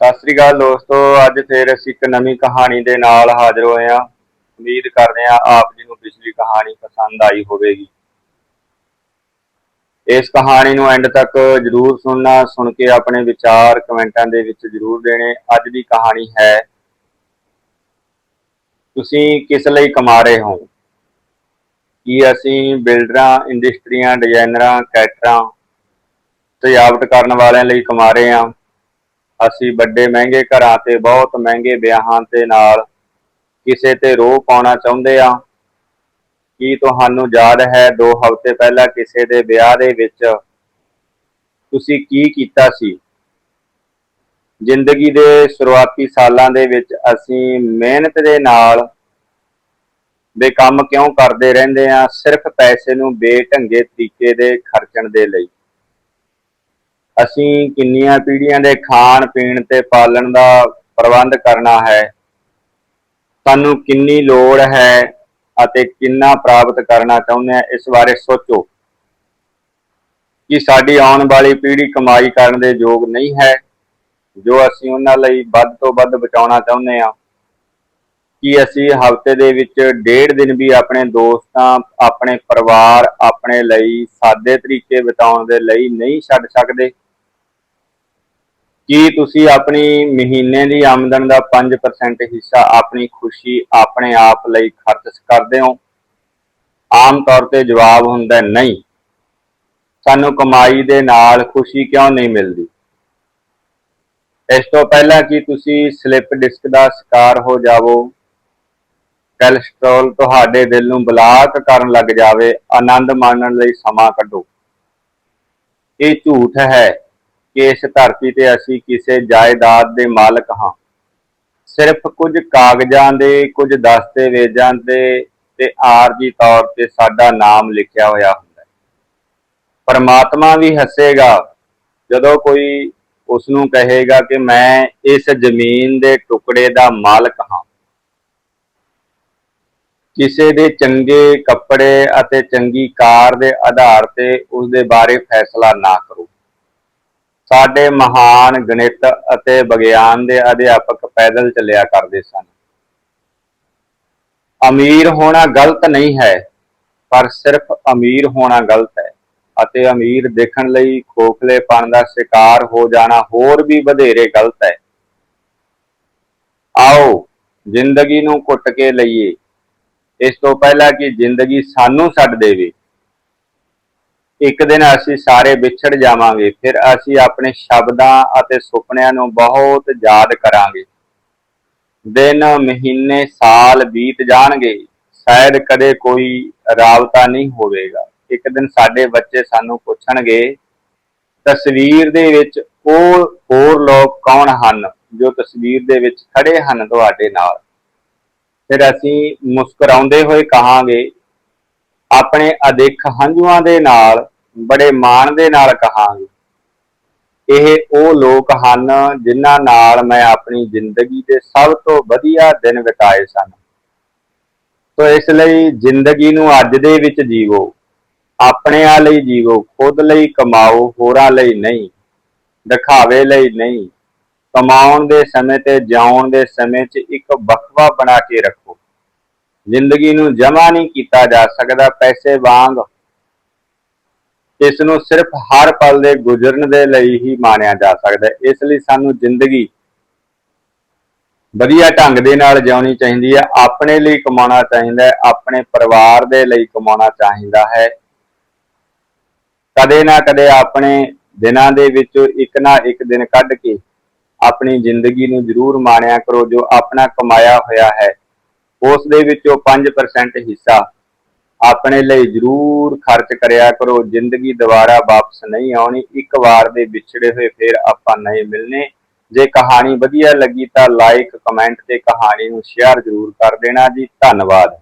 ਸਤਿ ਸ੍ਰੀ ਅਕਾਲ ਦੋਸਤੋ, ਅੱਜ ਫੇਰ ਅਸੀਂ ਇੱਕ ਨਵੀਂ ਕਹਾਣੀ ਦੇ ਨਾਲ ਹਾਜ਼ਰ ਹੋਏ ਹਾਂ। ਉਮੀਦ ਕਰਦੇ ਹਾਂ ਆਪ ਜੀ ਨੂੰ ਪਿਛਲੀ ਕਹਾਣੀ ਪਸੰਦ ਆਈ ਹੋਵੇਗੀ। ਇਸ ਕਹਾਣੀ ਨੂੰ ਐਂਡ ਤੱਕ ਜਰੂਰ ਸੁਣਨਾ, ਸੁਣ ਕੇ ਆਪਣੇ ਵਿਚਾਰ ਕਮੈਂਟਾਂ ਦੇ ਵਿੱਚ ਜਰੂਰ ਦੇਣੇ। ਅੱਜ ਦੀ ਕਹਾਣੀ ਹੈ, ਤੁਸੀਂ ਕਿਸ ਲਈ ਕਮਾ ਰਹੇ ਹੋ? ਕੀ ਅਸੀਂ ਬਿਲਡਰਾਂ, ਇੰਡਸਟਰੀਆਂ, ਡਿਜ਼ਾਈਨਰਾਂ, ਕੈਟਰਾਂ, ਸਜਾਵਟ ਕਰਨ ਵਾਲਿਆਂ ਲਈ ਕਮਾ ਰਹੇ ਹਾਂ? ਅਸੀਂ ਵੱਡੇ ਮਹਿੰਗੇ ਘਰਾਂ ਤੇ, ਬਹੁਤ ਮਹਿੰਗੇ ਵਿਆਹਾਂ ਤੇ ਨਾਲ ਕਿਸੇ ਤੇ ਰੋਹ ਪਾਉਣਾ ਚਾਹੁੰਦੇ ਆ ਕੀ ਤੁਹਾਨੂੰ ਯਾਦ ਹੈ 2 ਹਫ਼ਤੇ ਪਹਿਲਾਂ ਕਿਸੇ ਦੇ ਵਿਆਹ ਦੇ ਵਿੱਚ ਤੁਸੀਂ ਕੀ ਕੀਤਾ ਸੀ? ਜ਼ਿੰਦਗੀ ਦੇ ਸ਼ੁਰੂਆਤੀ ਸਾਲਾਂ ਦੇ ਵਿੱਚ ਅਸੀਂ ਮਿਹਨਤ ਦੇ ਨਾਲ ਦੇ ਕਿਉਂ ਕਰਦੇ ਰਹਿੰਦੇ ਆ ਸਿਰਫ ਪੈਸੇ ਨੂੰ ਬੇਢੰਗੇ ਤਰੀਕੇ ਦੇ ਖਰਚਣ ਦੇ ਲਈ। ਅਸੀਂ ਕਿੰਨੀਆਂ ਪੀੜ੍ਹੀਆਂ ਦੇ ਖਾਣ, ਪੀਣ ਤੇ ਪਾਲਣ ਦਾ ਪ੍ਰਬੰਧ ਕਰਨਾ ਹੈ? ਸਾਨੂੰ ਕਿੰਨੀ ਲੋੜ ਹੈ ਅਤੇ ਕਿੰਨਾ ਪ੍ਰਾਪਤ ਕਰਨਾ ਚਾਹੁੰਦੇ ਆ ਇਸ ਬਾਰੇ ਸੋਚੋ। ਕਿ ਸਾਡੀ ਆਉਣ ਵਾਲੀ ਪੀੜ੍ਹੀ ਕਮਾਈ ਕਰਨ ਦੇ ਯੋਗ ਨਹੀਂ ਹੈ? ਜੋ ਅਸੀਂ ਉਹਨਾਂ ਲਈ ਵੱਧ ਤੋਂ ਵੱਧ ਬਚਾਉਣਾ ਚਾਹੁੰਦੇ ਹਾਂ। ਕਿ ਅਸੀਂ ਹਫ਼ਤੇ ਦੇ ਵਿੱਚ ਡੇਢ ਦਿਨ ਵੀ ਆਪਣੇ ਦੋਸਤਾਂ, ਆਪਣੇ ਪਰਿਵਾਰ, ਆਪਣੇ ਲਈ ਸਾਦੇ ਤਰੀਕੇ ਬਿਤਾਉਣ ਦੇ ਲਈ ਨਹੀਂ ਛੱਡ ਸਕਦੇ? ਕੀ ਤੁਸੀਂ ਆਪਣੀ ਮਹੀਨੇ ਦੀ ਆਮਦਨ ਦਾ 5% ਹਿੱਸਾ ਆਪਣੀ ਖੁਸ਼ੀ ਆਪਣੇ ਆਪ ਲਈ ਖਰਚ ਕਰਦੇ ਹੋ? ਆਮ ਤੌਰ ਤੇ ਜਵਾਬ ਹੁੰਦਾ ਨਹੀਂ। ਸਾਨੂੰ ਕਮਾਈ ਦੇ ਨਾਲ ਖੁਸ਼ੀ ਕਿਉਂ ਨਹੀਂ ਮਿਲਦੀ? ਇਸ ਤੋਂ ਪਹਿਲਾਂ ਕਿ ਤੁਸੀਂ ਸਲਿਪ ਡਿਸਕ ਦਾ ਸ਼ਿਕਾਰ ਹੋ ਜਾਵੋ? ਕੋਲੇਸਟ੍ਰੋਲ ਤੁਹਾਡੇ ਦਿਲ ਨੂੰ ਬਲਾਕ ਕਰਨ ਲੱਗ ਜਾਵੇ, ਆਨੰਦ ਮਾਣਨ ਲਈ ਸਮਾਂ ਕੱਢੋ। ਇਹ ਝੂਠ ਹੈ। ਕਿ ਇਸ ਧਰਤੀ ਤੇ ਅਸੀਂ ਕਿਸੇ ਜਾਇਦਾਦ ਦੇ ਮਾਲਕ ਹਾਂ। ਸਿਰਫ ਕੁਝ ਕਾਗਜ਼ਾਂ ਦੇ, ਕੁਝ ਦਸਤਾਵੇਜ਼ਾਂ ਦੇ ਤੇ ਆਰਜੀ ਤੌਰ ਤੇ ਸਾਡਾ ਨਾਮ ਲਿਖਿਆ ਹੋਇਆ ਹੁੰਦਾ ਹੈ। ਪਰਮਾਤਮਾ ਵੀ ਹੱਸੇਗਾ ਜਦੋਂ ਕੋਈ ਉਸ ਨੂੰ ਕਹੇਗਾ ਕਿ ਮੈਂ ਇਸ ਜ਼ਮੀਨ ਦੇ ਟੁਕੜੇ ਦਾ ਮਾਲਕ ਹਾਂ। ਕਿਸੇ ਦੇ ਚੰਗੇ ਕੱਪੜੇ ਅਤੇ ਚੰਗੀ ਕਾਰ ਦੇ ਆਧਾਰ ਤੇ ਉਸ ਦੇ ਬਾਰੇ ਫੈਸਲਾ ਨਾ ਕਰੋ। ਸਾਡੇ ਮਹਾਨ ਗਣਿਤ ਅਤੇ ਵਿਗਿਆਨ ਦੇ ਅਧਿਆਪਕ ਪੈਦਲ ਚੱਲਿਆ ਕਰਦੇ ਸਨ। ਅਮੀਰ ਹੋਣਾ ਗਲਤ ਨਹੀਂ ਹੈ, ਪਰ ਸਿਰਫ ਅਮੀਰ ਹੋਣਾ ਗਲਤ ਹੈ ਅਤੇ ਅਮੀਰ ਦੇਖਣ ਲਈ ਖੋਖਲੇਪਣ ਦਾ ਸ਼ਿਕਾਰ ਹੋ ਜਾਣਾ ਹੋਰ ਵੀ ਵਧੇਰੇ ਗਲਤ ਹੈ। ਆਓ, ਜ਼ਿੰਦਗੀ ਨੂੰ ਕੁੱਟ ਕੇ ਲਈਏ। ਇਸ ਤੋਂ ਪਹਿਲਾਂ ਕਿ ਜ਼ਿੰਦਗੀ ਸਾਨੂੰ ਛੱਡ ਦੇਵੇ। ਇੱਕ ਦਿਨ ਅਸੀਂ ਸਾਰੇ ਵਿਛੜ ਜਾਵਾਂਗੇ, ਫਿਰ ਅਸੀਂ ਆਪਣੇ ਸ਼ਬਦਾਂ ਅਤੇ ਸੁਪਨਿਆਂ ਨੂੰ ਬਹੁਤ ਯਾਦ ਕਰਾਂਗੇ। ਦਿਨ, ਮਹੀਨੇ, ਸਾਲ ਬੀਤ ਜਾਣਗੇ, ਸ਼ਾਇਦ ਕਦੇ ਕੋਈ ਰਾਬਤਾ ਨਹੀਂ ਹੋਵੇਗਾ। ਇੱਕ ਦਿਨ ਸਾਡੇ ਬੱਚੇ ਸਾਨੂੰ ਪੁੱਛਣਗੇ, ਤਸਵੀਰ ਦੇ ਵਿੱਚ ਉਹ ਹੋਰ ਲੋਕ ਕੌਣ ਹਨ ਜੋ ਤਸਵੀਰ ਦੇ ਵਿੱਚ ਖੜੇ ਹਨ ਤੁਹਾਡੇ ਨਾਲ? ਫਿਰ ਅਸੀਂ ਮੁਸਕਰਾਉਂਦੇ ਹੋਏ ਕਹਾਂਗੇ ਆਪਣੇ ਅਦਿੱਖ ਹੰਝੂਆਂ ਦੇ ਨਾਲ, ਬੜੇ ਮਾਣ ਦੇ ਨਾਲ ਕਹਾਂਗੇ। ਇਹ ਉਹ ਲੋਕ ਹਨ ਜਿਨ੍ਹਾਂ ਨਾਲ ਮੈਂ ਆਪਣੀ ਜ਼ਿੰਦਗੀ ਦੇ ਸਭ ਤੋਂ ਵਧੀਆ ਦਿਨ ਬਿਤਾਏ ਸਨ। ਤੋ ਇਸ ਲਈ ਜ਼ਿੰਦਗੀ ਨੂੰ ਅੱਜ ਦੇ ਵਿੱਚ ਜੀਵੋ। ਆਪਣਿਆਂ ਲਈ ਜੀਵੋ, ਖੁਦ ਲਈ ਕਮਾਓ, ਹੋਰਾਂ ਲਈ ਨਹੀਂ, ਦਿਖਾਵੇ ਲਈ ਨਹੀਂ। ਕਮਾਉਣ ਦੇ ਸਮੇਂ ਤੇ ਜਿਉਣ ਦੇ ਸਮੇਂ 'ਚ ਇੱਕ ਵਕਵਾ ਬਣਾ ਕੇ ਰੱਖੋ। ਜ਼ਿੰਦਗੀ ਨੂੰ ਜਮਾ ਨਹੀਂ ਕੀਤਾ ਜਾ ਸਕਦਾ, ਪੈਸੇ ਵਾਂਗ ਇਸ ਨੂੰ ਸਿਰਫ ਹਰ ਪਲ ਦੇ ਗੁਜ਼ਰਨ ਦੇ ਲਈ ਹੀ ਮਾਣਿਆ ਜਾ ਸਕਦਾ ਹੈ। ਇਸ ਲਈ ਸਾਨੂੰ ਜ਼ਿੰਦਗੀ ਵਧੀਆ ਢੰਗ ਦੇ ਨਾਲ ਜਿਉਣੀ ਚਾਹੀਦੀ ਹੈ, ਆਪਣੇ ਲਈ ਕਮਾਉਣਾ ਚਾਹੀਦਾ ਹੈ, ਆਪਣੇ ਪਰਿਵਾਰ ਦੇ ਲਈ ਕਮਾਉਣਾ ਚਾਹੀਦਾ ਹੈ। ਕਦੇ ਨਾ ਕਦੇ ਆਪਣੇ ਦਿਨਾਂ ਦੇ ਵਿੱਚੋਂ ਇੱਕ ਨਾ ਇੱਕ ਦਿਨ ਕੱਢ ਕੇ ਆਪਣੀ ਜ਼ਿੰਦਗੀ ਨੂੰ ਜ਼ਰੂਰ ਮਾਣਿਆ ਕਰੋ, ਜੋ ਆਪਣਾ ਕਮਾਇਆ ਹੋਇਆ ਹੈ। ਉਸ ਦੇ ਵਿੱਚੋਂ 5% ਹਿੱਸਾ ਆਪਣੇ ਲਈ ਜ਼ਰੂਰ ਖਰਚ ਕਰਿਆ ਕਰੋ। ਜ਼ਿੰਦਗੀ ਦੁਬਾਰਾ ਵਾਪਸ ਨਹੀਂ ਆਉਣੀ। ਇੱਕ ਵਾਰ ਦੇ ਵਿਛੜੇ ਹੋਏ ਫਿਰ ਆਪਾਂ ਨਹੀਂ ਮਿਲਨੇ ਜੇ ਕਹਾਣੀ ਵਧੀਆ ਲੱਗੀ ਤਾਂ ਲਾਈਕ ਕਮੈਂਟ ਤੇ ਕਹਾਣੀ ਨੂੰ ਸ਼ੇਅਰ ਜ਼ਰੂਰ ਕਰ ਦੇਣਾ ਜੀ। ਧੰਨਵਾਦ।